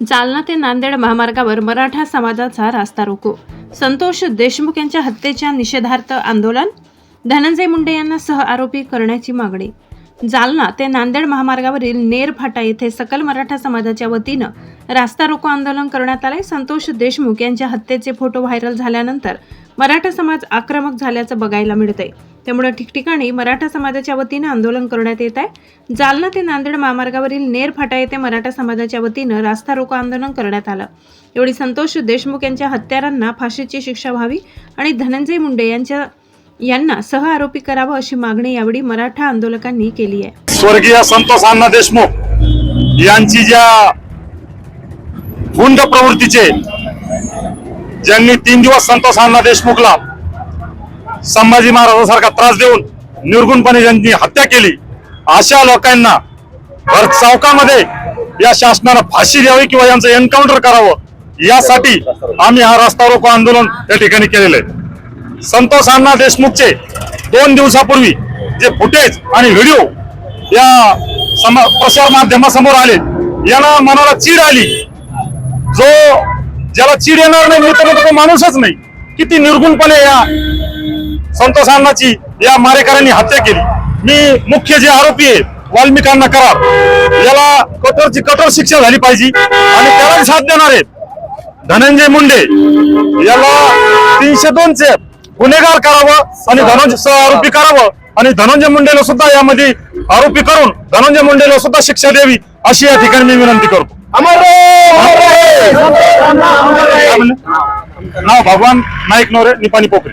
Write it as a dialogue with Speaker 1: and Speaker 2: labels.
Speaker 1: जालना ते नांदेड महामार्गावर मराठा समाजाचा रास्ता रोको. संतोष देशमुख यांच्या हत्येच्या निषेधार्थ आंदोलन? धनंजय मुंडे यांना सह आरोपी करण्याची मागणी जालना ते नांदेड महामार्गावरील नेर फाटा येथे सकल मराठा समाजाच्या वतीनं रास्ता रोको आंदोलन करण्यात आले संतोष देशमुख यांच्या हत्येचे फोटो व्हायरल झाल्यानंतर मराठा समाज आक्रमक झाल्याचं बघायला मिळतंय. त्यामुळे ठिकठिकाणी मराठा समाजाच्या वतीनं आंदोलन करण्यात येत आहे. जालना ते नांदेड महामार्गावरील नेर फाटा येथे मराठा समाजाच्या वतीनं रास्ता रोको आंदोलन करण्यात आलं. एवढी संतोष देशमुख यांच्या हत्यारांना फाशीची शिक्षा व्हावी आणि धनंजय मुंडे यांच्या यांना सह आरोपी करावं अशी मागणी यावेळी मराठा आंदोलकांनी केली आहे.
Speaker 2: स्वर्गीय संतोष अण्णा देशमुख यांची ज्या गुंड प्रवृत्तीचे ज्यांनी तीन दिवस संतोष अण्णा देशमुखला संभाजी महाराजांसारखा त्रास देऊन निर्गुणपणे ज्यांनी हत्या केली अशा लोकांना भर चौकामध्ये या शासनानं फाशी द्यावी किंवा यांचं एन्काउंटर करावं यासाठी आम्ही हा रस्ता रोको आंदोलन या ठिकाणी केलेलं आहे. संतोष अण्णा देशमुखचे दोन दिवसापूर्वी जे फुटेज आणि व्हिडिओ या समा प्रसार माध्यमासमोर आले यांना मनाला चीड आली. जो ज्याला चीड येणार नाही मित्र तो माणूसच नाही. किती निर्गुणपणे या संतोष अण्णाची या मारेकऱ्यांनी हत्या केली. मी मुख्य जे आरोपी आहेत वाल्मिकांना करार. याला कठोरची कठोर शिक्षा झाली पाहिजे आणि त्याला साथ देणार आहेत. धनंजय मुंडे याला तीनशे दोनचे गुन्हेगार करावं आणि धनंजय आरोपी करावं आणि धनंजय मुंडेला सुद्धा यामध्ये आरोपी करून धनंजय मुंडेला सुद्धा शिक्षा द्यावी अशी या ठिकाणी मी विनंती करतो? नाव भगवान नाईक नवरे निपाणी पोखरे.